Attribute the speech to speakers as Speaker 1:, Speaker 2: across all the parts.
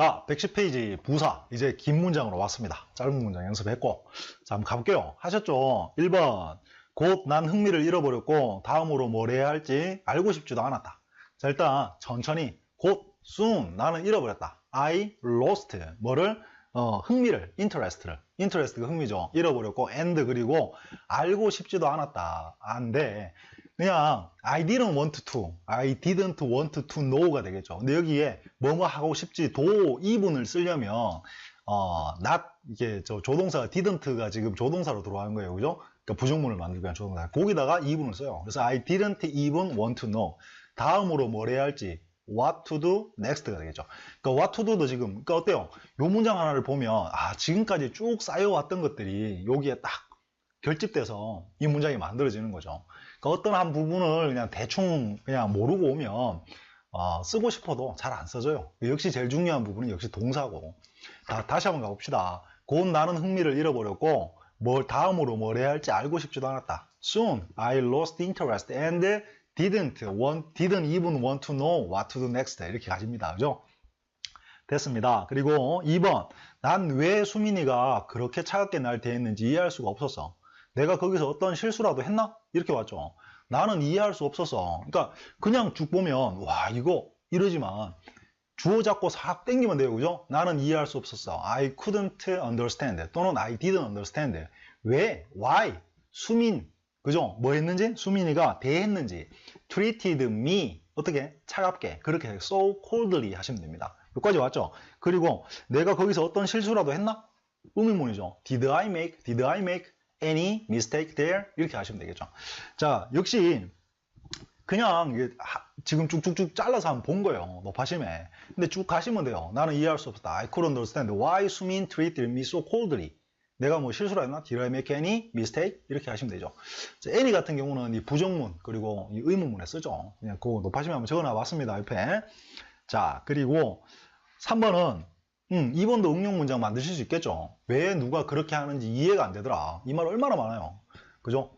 Speaker 1: 자, 110페이지 부사. 이제 긴 문장으로 왔습니다. 짧은 문장 연습했고. 자, 한번 가볼게요. 하셨죠? 1번. 곧 난 흥미를 잃어버렸고, 다음으로 뭘 해야 할지 알고 싶지도 않았다. 자, 일단, 천천히. 곧, soon. 나는 잃어버렸다. I lost. 뭐를? 어, 흥미를, interest를. interest가 흥미죠. 잃어버렸고, and 그리고 알고 싶지도 않았다. 안 돼. 그냥 I didn't want to, I didn't want to know가 되겠죠. 근데 여기에 뭐뭐 하고 싶지 도 이분을 쓰려면 어, not 이게 저 조동사가 didn't가 지금 조동사로 들어가는 거예요, 그죠? 그러니까 부정문을 만들기 위한 조동사. 거기다가 이분을 써요. 그래서 I didn't even want to know. 다음으로 뭘 해야 할지 what to do next가 되겠죠. 그러니까 what to do도 지금 그러니까 어때요? 요 문장 하나를 보면 아 지금까지 쭉 쌓여왔던 것들이 여기에 딱 결집돼서 이 문장이 만들어지는 거죠. 그러니까 어떤 한 부분을 그냥 대충 그냥 모르고 오면 어, 쓰고 싶어도 잘 안 써져요. 역시 제일 중요한 부분은 역시 동사고. 다, 다시 한번 가봅시다. 곧 나는 흥미를 잃어버렸고 뭘 다음으로 뭘 해야 할지 알고 싶지도 않았다. Soon I lost interest and didn't want, didn't even want to know what to do next. 이렇게 가집니다. 그죠? 됐습니다. 그리고 2번. 난 왜 수민이가 그렇게 차갑게 날 대했는지 이해할 수가 없었어. 내가 거기서 어떤 실수라도 했나? 이렇게 왔죠. 나는 이해할 수 없었어. 그러니까 그냥 쭉 보면 와 이거 이러지만 주어 잡고 싹 땡기면 돼요. 그죠? 나는 이해할 수 없었어. I couldn't understand 또는 I didn't understand. 왜? Why? 수민 그죠? 뭐 했는지? 수민이가 대했는지 treated me 어떻게? 차갑게 그렇게 so coldly 하시면 됩니다. 여기까지 왔죠? 그리고 내가 거기서 어떤 실수라도 했나? 의문문이죠. Did I make? Did I make? Any mistake there? 이렇게 하시면 되겠죠. 자, 역시 그냥 지금 쭉쭉쭉 잘라서 한번 본 거예요. 높아심에. 근데 쭉 가시면 돼요. 나는 이해할 수 없었다. I couldn't understand why 수민 treated me so coldly. 내가 뭐 실수를 했나? Did I make any mistake? 이렇게 하시면 되죠. 자, any 같은 경우는 이 부정문 그리고 이 의문문에 쓰죠. 그냥 그 높아심에 한번 적어놔 봤습니다. 옆에. 자, 그리고 3번은 음, 2번도 응용 문장 만드실 수 있겠죠. 왜 누가 그렇게 하는지 이해가 안 되더라. 이 말 얼마나 많아요. 그죠?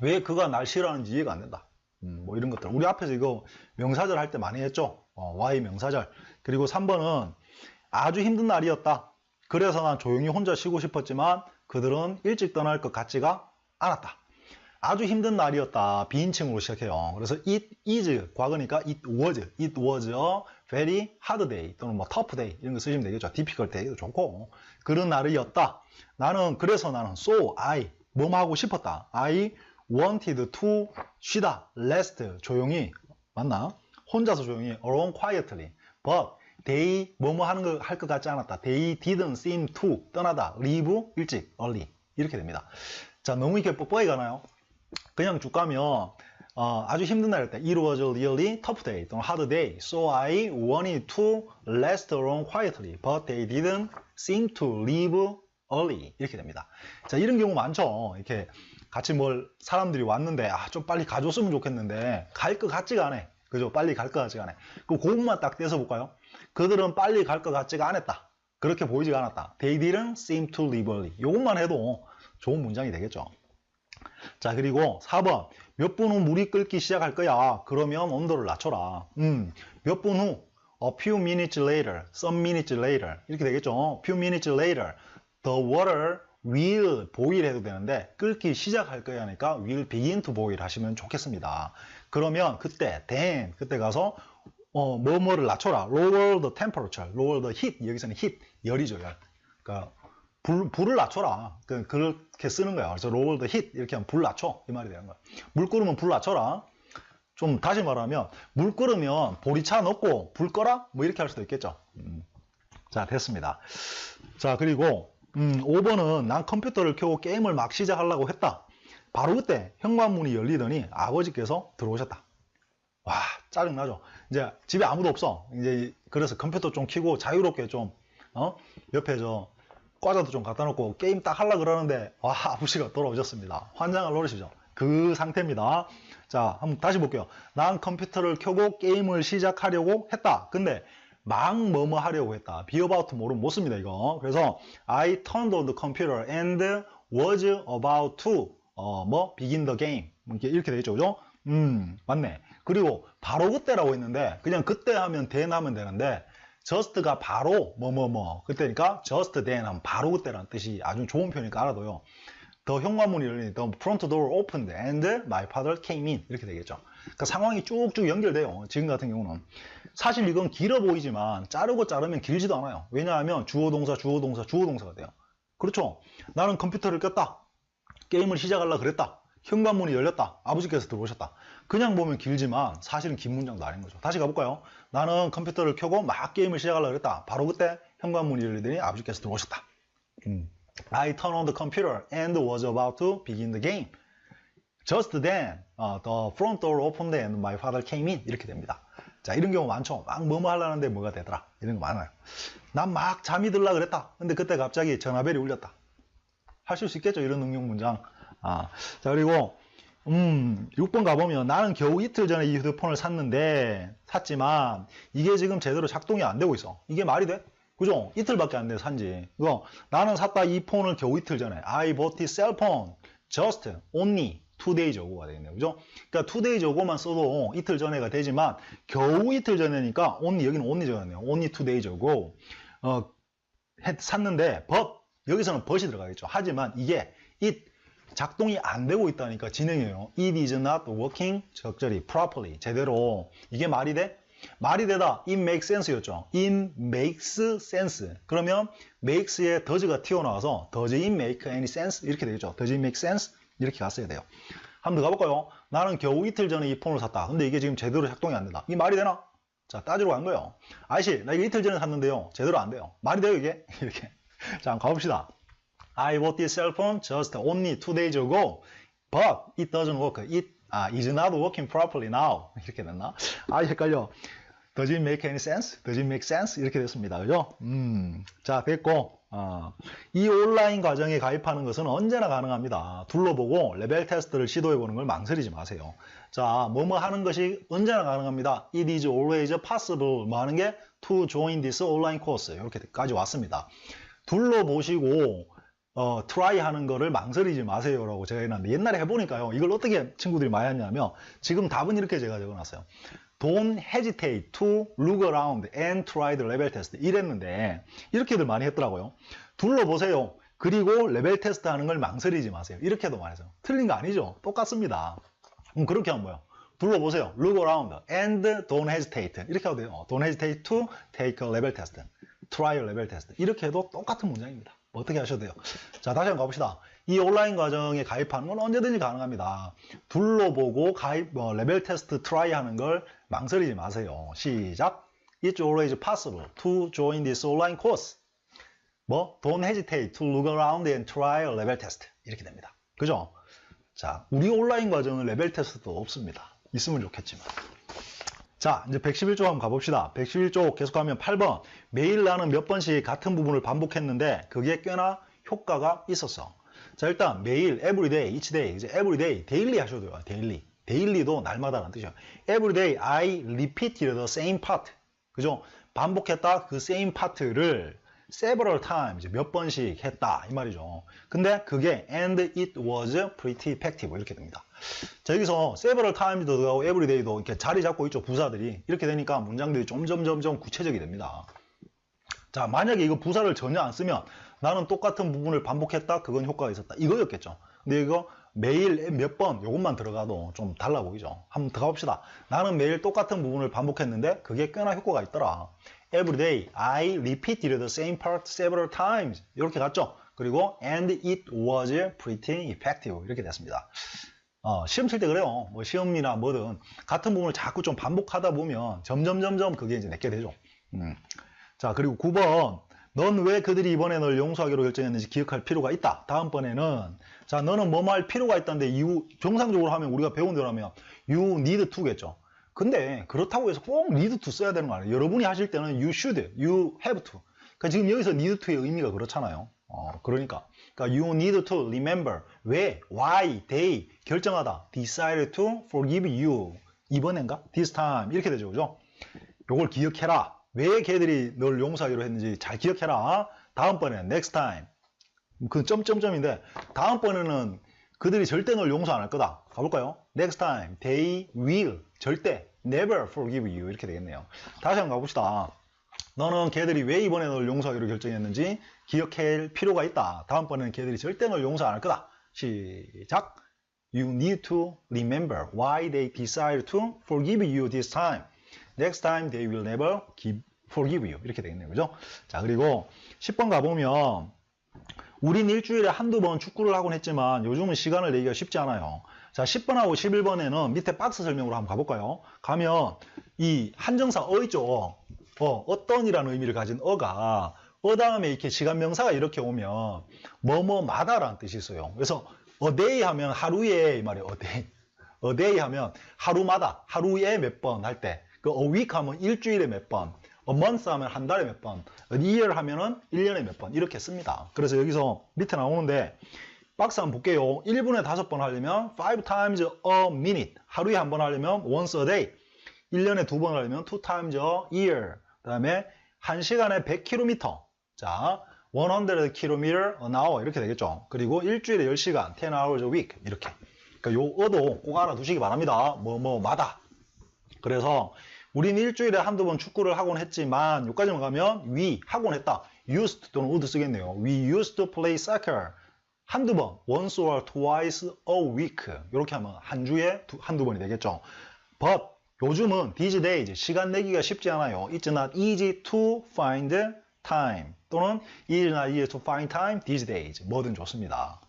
Speaker 1: 왜 그가 날 싫어하는지 이해가 안 된다. 음, 뭐 이런 것들. 우리 앞에서 이거 명사절 할 때 많이 했죠. 어, Y 명사절. 그리고 3번은 아주 힘든 날이었다. 그래서 난 조용히 혼자 쉬고 싶었지만 그들은 일찍 떠날 것 같지가 않았다. 아주 힘든 날이었다. 비인칭으로 시작해요. 그래서 it is 과거니까 it was. it was a very hard day 또는 뭐 tough day 이런 거 쓰시면 되겠죠. difficult day도 좋고 그런 날이었다. 나는 그래서 나는 so I 뭐뭐 하고 싶었다. I wanted to 쉬다. rest 조용히 맞나? 혼자서 조용히 alone quietly. but they 뭐뭐 하는 거할것 같지 않았다. they didn't seem to 떠나다. leave 일찍 early 이렇게 됩니다. 자 너무 이렇게 뻑뻑하게 가나요? 그냥 쭉 가면 어, 아주 힘든 날이었다. It was a really tough day 또는 hard day. So I wanted to rest alone quietly. But they didn't seem to leave early. 이렇게 됩니다. 자, 이런 경우 많죠. 이렇게 같이 뭘 사람들이 왔는데 아, 좀 빨리 가줬으면 좋겠는데 갈 것 같지가 않아. 그죠? 빨리 갈 것 같지가 않아. 그 고음만 딱 떼서 볼까요? 그들은 빨리 갈 것 같지가 않았다. 그렇게 보이지가 않았다. They didn't seem to leave early. 이것만 해도 좋은 문장이 되겠죠. 자 그리고 4번 몇 분 후 물이 끓기 시작할 거야 그러면 온도를 낮춰라 음, 몇 분 후 a few minutes later, some minutes later 이렇게 되겠죠 few minutes later the water will boil 해도 되는데 끓기 시작할 거야 하니까 will begin to boil 하시면 좋겠습니다 그러면 그때 then 그때 가서 어, 뭐뭐를 낮춰라 lower the temperature, lower the heat 여기서는 heat 열이죠 열 그러니까 불, 불을 낮춰라. 그, 그렇게 쓰는 거야. 그래서 lower the heat 이렇게 하면 불 낮춰. 이 말이 되는 거야. 물 끓으면 불 낮춰라. 좀 다시 말하면 물 끓으면 보리차 넣고 불 꺼라? 뭐 이렇게 할 수도 있겠죠. 음. 자 됐습니다. 자 그리고 음, 5번은 난 컴퓨터를 켜고 게임을 막 시작하려고 했다. 바로 그때 현관문이 열리더니 아버지께서 들어오셨다. 와 짜증나죠. 이제 집에 아무도 없어. 이제 그래서 컴퓨터 좀 켜고 자유롭게 좀 어? 옆에 저 과자도 좀 갖다 놓고 게임 딱 하려 그러는데 와 아버지가 돌아오셨습니다. 환장을 노리시죠. 그 상태입니다. 자 한번 다시 볼게요. 난 컴퓨터를 켜고 게임을 시작하려고 했다. 근데 막 뭐뭐 하려고 했다. be about 모르면 못 씁니다 이거. 그래서 I turned on the computer and was about to 어, 뭐 begin the game 이렇게, 이렇게 되겠죠. 그죠? 음 맞네. 그리고 바로 그때라고 했는데 그냥 그때 하면 then 하면 되는데 just가 바로 뭐뭐뭐 그때니까 just then 하면 바로 그때라는 뜻이 아주 좋은 표현이니까 알아둬요. 더 현관문이 열리니 the front door opened and my father came in 이렇게 되겠죠. 그러니까 상황이 쭉쭉 연결돼요. 지금 같은 경우는 사실 이건 길어 보이지만 자르고 자르면 길지도 않아요. 왜냐하면 주어 동사 주어 동사 주어 동사가 돼요. 그렇죠. 나는 컴퓨터를 꼈다. 게임을 시작하려 그랬다. 현관문이 열렸다. 아버지께서 들어오셨다. 그냥 보면 길지만 사실은 긴 문장도 아닌 거죠. 다시 가볼까요? 나는 컴퓨터를 켜고 막 게임을 시작하려 그랬다. 바로 그때 현관문이 열리더니 아버지께서 들어오셨다. 음. I turned on the computer and was about to begin the game. Just then, uh, the front door opened and my father came in. 이렇게 됩니다. 자, 이런 경우 많죠. 막 뭐뭐 하려는데 뭐가 되더라. 이런 거 많아요. 난 막 잠이 들라 그랬다. 근데 그때 갑자기 전화벨이 울렸다. 하실 수 있겠죠. 이런 응용 문장. 아, 자, 그리고, 음, 6번 가보면 나는 겨우 이틀 전에 이 휴대폰을 샀는데, 샀지만, 이게 지금 제대로 작동이 안 되고 있어. 이게 말이 돼? 그죠? 이틀밖에 안 돼, 산지. 그거, 나는 샀다 이 폰을 겨우 이틀 전에. I bought this cell phone just only two days ago가 되겠네요. 그죠? 그러니까 two days ago만 써도 이틀 전에가 되지만, 겨우 이틀 전에니까 only, 여기는 only 적었네요. only two days ago. 어, 했- 샀는데, but, 여기서는 but이 들어가겠죠. 하지만 이게 it 작동이 안 되고 있다니까 진행해요. It is not working 적절히 properly 제대로 이게 말이 돼? 말이 되다. It makes sense였죠. It makes sense. 그러면 makes에 does가 튀어나와서 does it make any sense? 이렇게 되겠죠. does it make sense? 이렇게 갔어야 돼요. 한번 더 가볼까요? 나는 겨우 이틀 전에 이 폰을 샀다. 근데 이게 지금 제대로 작동이 안 된다. 이 말이 되나? 자, 따지러 간 거예요. 아저씨, 나 이거 이틀 전에 샀는데요. 제대로 안 돼요. 말이 돼요, 이게? 이렇게. 자, 가봅시다. I bought this cell phone just only two days ago, but it doesn't work. It 아, is not working properly now. 이렇게 됐나? 아, 헷갈려. Does it make any sense? Does it make sense? 이렇게 됐습니다. 그죠? 음, 자, 됐고. 어, 이 온라인 과정에 가입하는 것은 언제나 가능합니다. 둘러보고 레벨 테스트를 시도해보는 걸 망설이지 마세요. 자, 뭐뭐 하는 것이 언제나 가능합니다. It is always possible. 뭐 하는 게 to join this online course. 이렇게까지 왔습니다. 둘러보시고 어, 트라이 하는 거를 망설이지 마세요라고 제가 해놨는데 옛날에 해보니까요. 이걸 어떻게 친구들이 많이 하냐면 지금 답은 이렇게 제가 적어놨어요. Don't hesitate to look around and try the level test. 이랬는데 이렇게들 많이 했더라고요. 둘러보세요. 그리고 레벨 테스트 하는 걸 망설이지 마세요. 이렇게도 말해서 틀린 거 아니죠? 똑같습니다. 그럼 그렇게 하면 뭐예요? 둘러보세요. Look around and don't hesitate. 이렇게 하도 돼요. Don't hesitate to take a level test. Try a level test. 이렇게 해도 똑같은 문장입니다. 어떻게 하셔도 돼요. 자, 다시 한번 가봅시다. 이 온라인 과정에 가입하는 건 언제든지 가능합니다. 둘러보고 가입, 뭐, 레벨 테스트 트라이 하는 걸 망설이지 마세요. 시작. It's always possible to join this online course. 뭐, don't hesitate to look around and try a level test. 이렇게 됩니다. 그죠? 자, 우리 온라인 과정은 레벨 테스트도 없습니다. 있으면 좋겠지만. 자, 이제 111쪽 한번 가봅시다. 111쪽 계속하면 8번. 매일 나는 몇 번씩 같은 부분을 반복했는데 그게 꽤나 효과가 있었어. 자, 일단 매일, everyday, each day, 이제 everyday, daily 하셔도 돼요. daily. daily도 날마다라는 뜻이에요. everyday I repeated the same part. 그죠? 반복했다. 그 same part를 several times, 몇 번씩 했다. 이 말이죠. 근데 그게 and it was pretty effective. 이렇게 됩니다. 자, 여기서 several times도 들어가고 everyday도 이렇게 자리 잡고 있죠. 부사들이. 이렇게 되니까 문장들이 점점 점점 구체적이 됩니다. 자, 만약에 이거 부사를 전혀 안 쓰면 나는 똑같은 부분을 반복했다. 그건 효과가 있었다. 이거였겠죠. 근데 이거 매일 몇번 요것만 들어가도 좀 달라 보이죠. 한번 더 가봅시다. 나는 매일 똑같은 부분을 반복했는데 그게 꽤나 효과가 있더라. Every day I repeated the same part several times. 이렇게 갔죠. 그리고 and it was pretty effective. 이렇게 됐습니다. 어, 시험 칠 때 그래요. 뭐 시험이나 뭐든 같은 부분을 자꾸 좀 반복하다 보면 점점 점점 그게 이제 내게 되죠. 음. 자, 그리고 9번. 넌 왜 그들이 이번에 널 용서하기로 결정했는지 기억할 필요가 있다. 다음번에는 자, 너는 뭐뭐 할 필요가 있다는데 이후 정상적으로 하면 우리가 배운 대로 하면 you need to겠죠. 근데 그렇다고 해서 꼭 need to 써야 되는 거 아니에요. 여러분이 하실 때는 you should, you have to. 그러니까 지금 여기서 need to의 의미가 그렇잖아요. 어, 그러니까. 그러니까 you need to remember. 왜? why? they. 결정하다. decide to forgive you. 이번엔가? this time. 이렇게 되죠. 그죠? 요걸 기억해라. 왜 걔들이 널 용서하기로 했는지 잘 기억해라. 다음번에는 next time. 그 점점점인데 다음번에는 그들이 절대 널 용서 안 할 거다. 가볼까요? Next time, they will 절대 never forgive you 이렇게 되겠네요. 다시 한번 가봅시다. 너는 걔들이 왜 이번에 널 용서하기로 결정했는지 기억할 필요가 있다. 다음번에는 걔들이 절대 널 용서 안 할 거다. 시작. You need to remember why they decided to forgive you this time. Next time they will never give, forgive you. 이렇게 되겠네요. 그죠? 자, 그리고 10번 가보면 우린 일주일에 한두 번 축구를 하곤 했지만 요즘은 시간을 내기가 쉽지 않아요. 자, 10번하고 11번에는 밑에 박스 설명으로 한번 가볼까요? 가면 이 한정사 어 있죠? 어, 어떤이라는 의미를 가진 어가 어 다음에 이렇게 시간 명사가 이렇게 오면 뭐뭐마다라는 뜻이 있어요. 그래서 day 하면 하루에 이 말이에요. a day 하면 하루마다, 하루에 몇 번 할 때. 그 week 하면 일주일에 몇 번. A month 하면 한 달에 몇 번. a year 하면은 1년에 몇 번. 이렇게 씁니다. 그래서 여기서 밑에 나오는데 박스 한번 볼게요. 1분에 5번 하려면 5 times a minute. 하루에 한 번 하려면 once a day. 1년에 두 번 하려면 2 times a year. 그 다음에 1시간에 100km. 자, 100km an hour 이렇게 되겠죠. 그리고 일주일에 10시간, 10 hours a week 이렇게. 그러니까 요 어도 꼭 알아두시기 바랍니다. 뭐 뭐마다. 그래서 우린 일주일에 한두 번 축구를 하곤 했지만 여기까지만 가면 we 하곤 했다. used 또는 would 쓰겠네요. We used to play soccer. 한두 번, once or twice a week. 이렇게 하면 한 주에 두, 한두 번이 되겠죠. But 요즘은 these days 시간 내기가 쉽지 않아요. It's not easy to find time 또는 it's not easy to find time these days. 뭐든 좋습니다.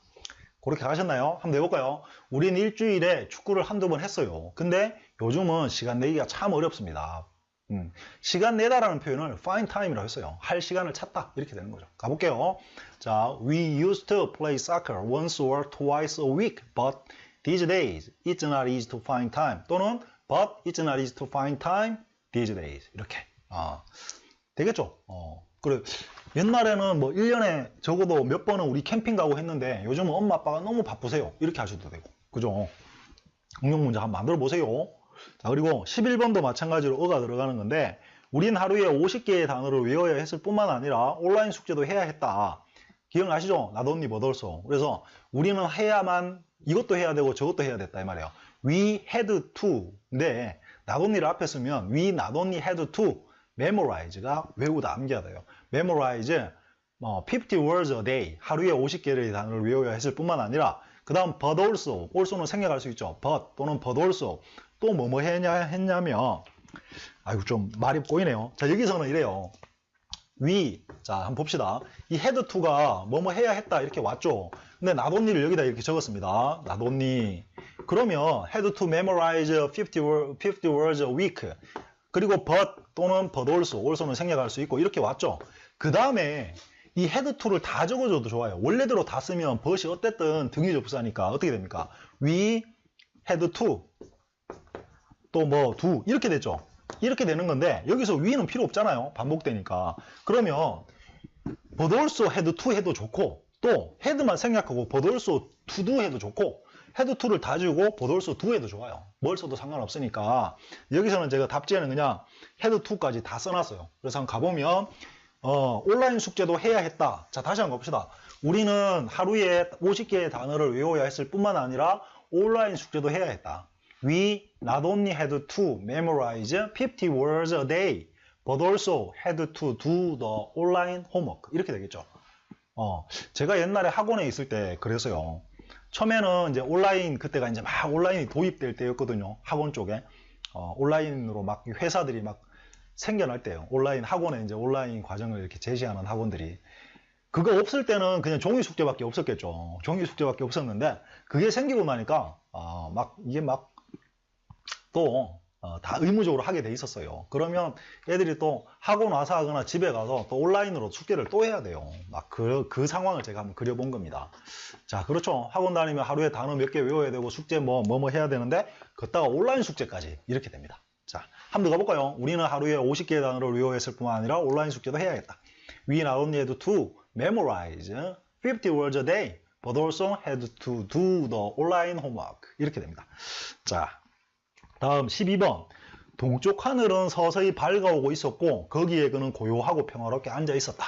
Speaker 1: 그렇게 가셨나요? 한번 해볼까요? 우린 일주일에 축구를 한두 번 했어요. 근데 요즘은 시간 내기가 참 어렵습니다. 음, 시간 내다라는 표현을 find time이라고 했어요. 할 시간을 찾다 이렇게 되는 거죠. 가볼게요. 자, we used to play soccer once or twice a week, but these days it's not easy to find time. 또는 but it's not easy to find time these days. 이렇게. 아, 되겠죠? 어, 그래. 옛날에는 뭐 1년에 적어도 몇 번은 우리 캠핑 가고 했는데 요즘은 엄마 아빠가 너무 바쁘세요. 이렇게 하셔도 되고. 그죠? 응용 문제 한번 만들어 보세요. 자, 그리고 11번도 마찬가지로 어가 들어가는 건데 우린 하루에 50개의 단어를 외워야 했을 뿐만 아니라 온라인 숙제도 해야 했다. 기억나시죠? 나도 언니 뭐덜소. 그래서 우리는 해야만 이것도 해야 되고 저것도 해야 됐다 이 말이에요. We had to. 근데 나도 언니를 앞에 쓰면 we not only had to memorize가 외우다 암기해야 돼요. memorize 어, 50 words a day. 하루에 50개의 단어를 외워야 했을 뿐만 아니라 그 다음 but also. also는 생략할 수 있죠. but 또는 but also. 또 뭐뭐 했냐, 했냐면 아이고 좀 말이 꼬이네요. 자 여기서는 이래요. we 자 한번 봅시다. 이 had to가 뭐뭐 해야 했다 이렇게 왔죠. 근데 나돈니를 여기다 이렇게 적었습니다. 나돈니 그러면 had to memorize 50, word, 50 words a week 그리고 but 또는 but also also는 생략할 수 있고 이렇게 왔죠. 그 다음에 이 had to를 다 적어줘도 좋아요. 원래대로 다 쓰면 but이 어쨌든 등위 접수하니까 어떻게 됩니까? had to 또뭐 do 이렇게 됐죠. 이렇게 되는 건데 여기서 위는 필요 없잖아요. 반복되니까. 그러면 also had to 해도 좋고 또 had만 생략하고 to do 해도 좋고 had to를 다 주고 also do 해도 좋아요. 뭘 써도 상관없으니까 여기서는 제가 답지에는 그냥 had to까지 다 써놨어요. 그래서 한번 가보면 어, 온라인 숙제도 해야 했다. 자 다시 한번 봅시다. 우리는 하루에 50개의 단어를 외워야 했을 뿐만 아니라 온라인 숙제도 해야 했다. We not only had to memorize 50 words a day, but also had to do the online homework. 이렇게 되겠죠. 어, 제가 옛날에 학원에 있을 때 그래서요. 처음에는 이제 온라인, 그때가 이제 막 온라인이 도입될 때였거든요. 학원 쪽에. 어, 온라인으로 막 회사들이 막 생겨날 때요. 온라인 학원에 이제 온라인 과정을 이렇게 제시하는 학원들이. 그거 없을 때는 그냥 종이 숙제밖에 없었겠죠. 종이 숙제밖에 없었는데, 그게 생기고 나니까, 어, 막, 이게 막, 또, 어, 다 의무적으로 하게 돼 있었어요. 그러면 애들이 또 학원 와서 하거나 집에 가서 또 온라인으로 숙제를 또 해야 돼요. 막 그, 그 상황을 제가 한번 그려본 겁니다. 자, 그렇죠. 학원 다니면 하루에 단어 몇 개 외워야 되고 숙제 뭐, 뭐, 뭐 해야 되는데, 걷다가 온라인 숙제까지 이렇게 됩니다. 자, 한번 더 가볼까요? 우리는 하루에 50개의 단어를 외워야 했을 뿐만 아니라 온라인 숙제도 해야겠다. We not only had to memorize 50 words a day, but also had to do the online homework. 이렇게 됩니다. 자, 다음 12번. 동쪽 하늘은 서서히 밝아오고 있었고 거기에 그는 고요하고 평화롭게 앉아 있었다.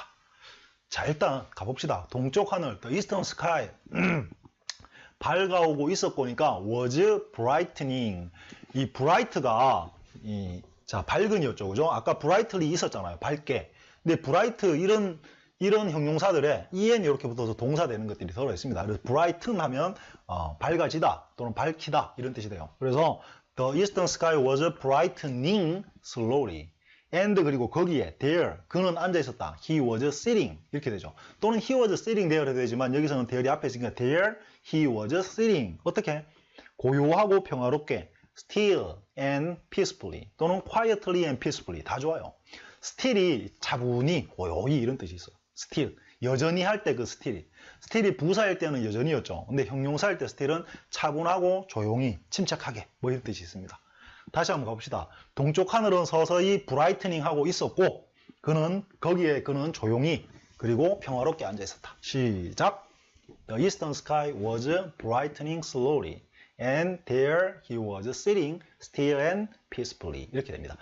Speaker 1: 자 일단 가봅시다. 동쪽 하늘, the eastern sky. 밝아오고 있었고니까 was brightening. 이 bright가 이 자, 밝은이었죠. 그죠? 아까 brightly 있었잖아요. 밝게. 근데 bright 이런 이런 형용사들에 en 이렇게 붙어서 동사 되는 것들이 들어 있습니다. 그래서 brighten 하면 어, 밝아지다 또는 밝히다 이런 뜻이 돼요. 그래서 the eastern sky was brightening slowly. and 그리고 거기에 there 그는 앉아 있었다. he was sitting 이렇게 되죠. 또는 he was sitting there 해도 되지만 여기서는 there이 앞에 있으니까 there he was sitting 어떻게 고요하고 평화롭게 still and peacefully 또는 quietly and peacefully 다 좋아요. still이 차분히 고요히 이런 뜻이 있어요. still 여전히 할 때그 still이 still이 부사일 때는 여전히였죠. 근데 형용사일 때 still은 차분하고 조용히 침착하게 뭐 이런 뜻이 있습니다. 다시 한번 가봅시다. 동쪽 하늘은 서서히 브라이트닝 하고 있었고 그는 거기에 그는 조용히 그리고 평화롭게 앉아 있었다. 시작. The eastern sky was brightening slowly and there he was sitting still and peacefully 이렇게 됩니다.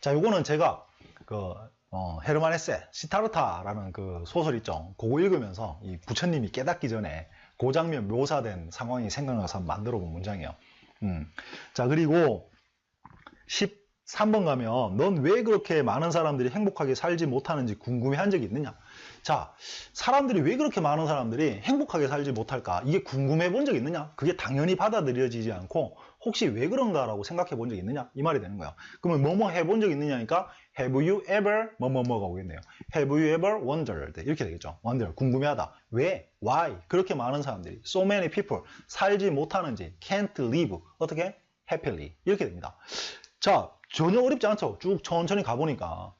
Speaker 1: 자, 요거는 제가 그 어, 헤르만 헤세 시타르타라는 그 소설 있죠. 그거 읽으면서 이 부처님이 깨닫기 전에 그 장면 묘사된 상황이 생각나서 만들어 본 문장이에요. 음. 자, 그리고 13번 가면 넌 왜 그렇게 많은 사람들이 행복하게 살지 못하는지 궁금해 한 적이 있느냐? 자, 사람들이 왜 그렇게 많은 사람들이 행복하게 살지 못할까? 이게 궁금해 본 적 있느냐? 그게 당연히 받아들여지지 않고 혹시 왜 그런가라고 생각해 본 적 있느냐? 이 말이 되는 거야. 그러면 뭐뭐 해본 적 있느냐니까 have you ever 뭐뭐뭐가 오겠네요. have you ever wondered 이렇게 되겠죠. wonder 궁금해하다. 왜? why? 그렇게 많은 사람들이 so many people 살지 못하는지 can't live 어떻게? happily 이렇게 됩니다. 자, 전혀 어렵지 않죠. 쭉 천천히 가보니까.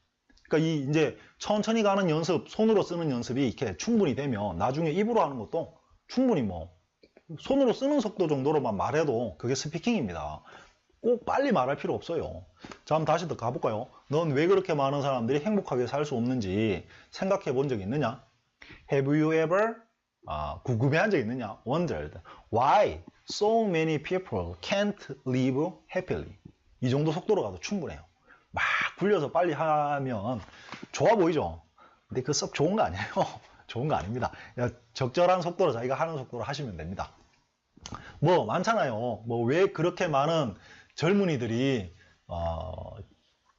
Speaker 1: 그러니까 이 이제 천천히 가는 연습, 손으로 쓰는 연습이 이렇게 충분히 되면 나중에 입으로 하는 것도 충분히 뭐 손으로 쓰는 속도 정도로만 말해도 그게 스피킹입니다. 꼭 빨리 말할 필요 없어요. 자, 한번 다시 더 가볼까요? 넌 왜 그렇게 많은 사람들이 행복하게 살 수 없는지 생각해 본 적 있느냐? Have you ever 아, 궁금해 한 적 있느냐? Wondered why so many people can't live happily. 이 정도 속도로 가도 충분해요. 막 굴려서 빨리 하면 좋아 보이죠? 근데 그 썩 좋은 거 아니에요. 좋은 거 아닙니다. 적절한 속도로 자기가 하는 속도로 하시면 됩니다. 뭐 많잖아요. 뭐 왜 그렇게 많은 젊은이들이 어,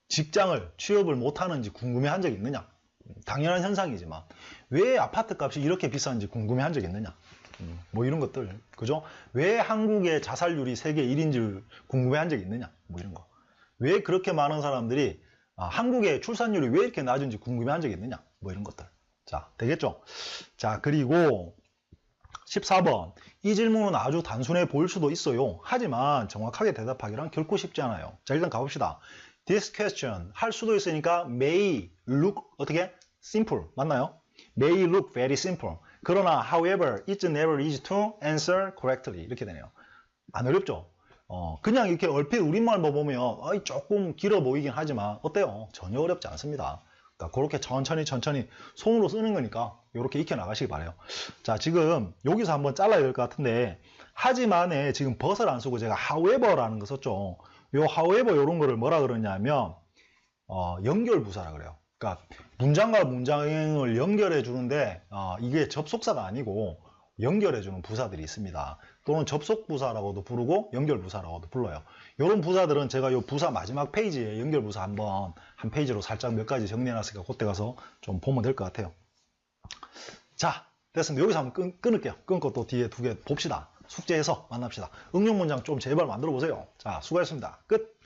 Speaker 1: 직장을 취업을 못 하는지 궁금해 한적 있느냐? 당연한 현상이지만 왜 아파트 값이 이렇게 비싼지 궁금해 한적 있느냐? 음, 뭐 이런 것들 그죠? 왜 한국의 자살률이 세계 1인지 궁금해 한적 있느냐? 뭐 이런 거. 왜 그렇게 많은 사람들이 아, 한국의 출산율이 왜 이렇게 낮은지 궁금해 한적 있느냐? 뭐 이런 것들. 자, 되겠죠? 자, 그리고 14번. 이 질문은 아주 단순해 보일 수도 있어요. 하지만 정확하게 대답하기란 결코 쉽지 않아요. 자, 일단 가봅시다. This question 할 수도 있으니까 may look 어떻게? simple 맞나요? may look very simple. 그러나 however it's never easy to answer correctly 이렇게 되네요. 안 어렵죠? 어, 그냥 이렇게 얼핏 우리말만 보면 조금 길어 보이긴 하지만 어때요? 전혀 어렵지 않습니다. 그러니까 그렇게 천천히 천천히 손으로 쓰는 거니까 이렇게 익혀 나가시기 바래요. 자 지금 여기서 한번 잘라야 될 것 같은데 하지만에 지금 벗을 안 쓰고 제가 however라는 거 썼죠. 요 however 이런 거를 뭐라 그러냐면 어, 연결 부사라 그래요. 그러니까 문장과 문장을 연결해 주는데 어, 이게 접속사가 아니고 연결해 주는 부사들이 있습니다. 또는 접속 부사라고도 부르고 연결 부사라고도 불러요. 이런 부사들은 제가 이 부사 마지막 페이지에 연결 부사 한번 한 페이지로 살짝 몇 가지 정리해 놨으니까 그때 가서 좀 보면 될 것 같아요. 자, 됐습니다. 여기서 한번 끊, 끊을게요. 끊고 또 뒤에 두 개 봅시다. 숙제해서 만납시다. 응용 문장 좀 제발 만들어 보세요. 자, 수고했습니다. 끝.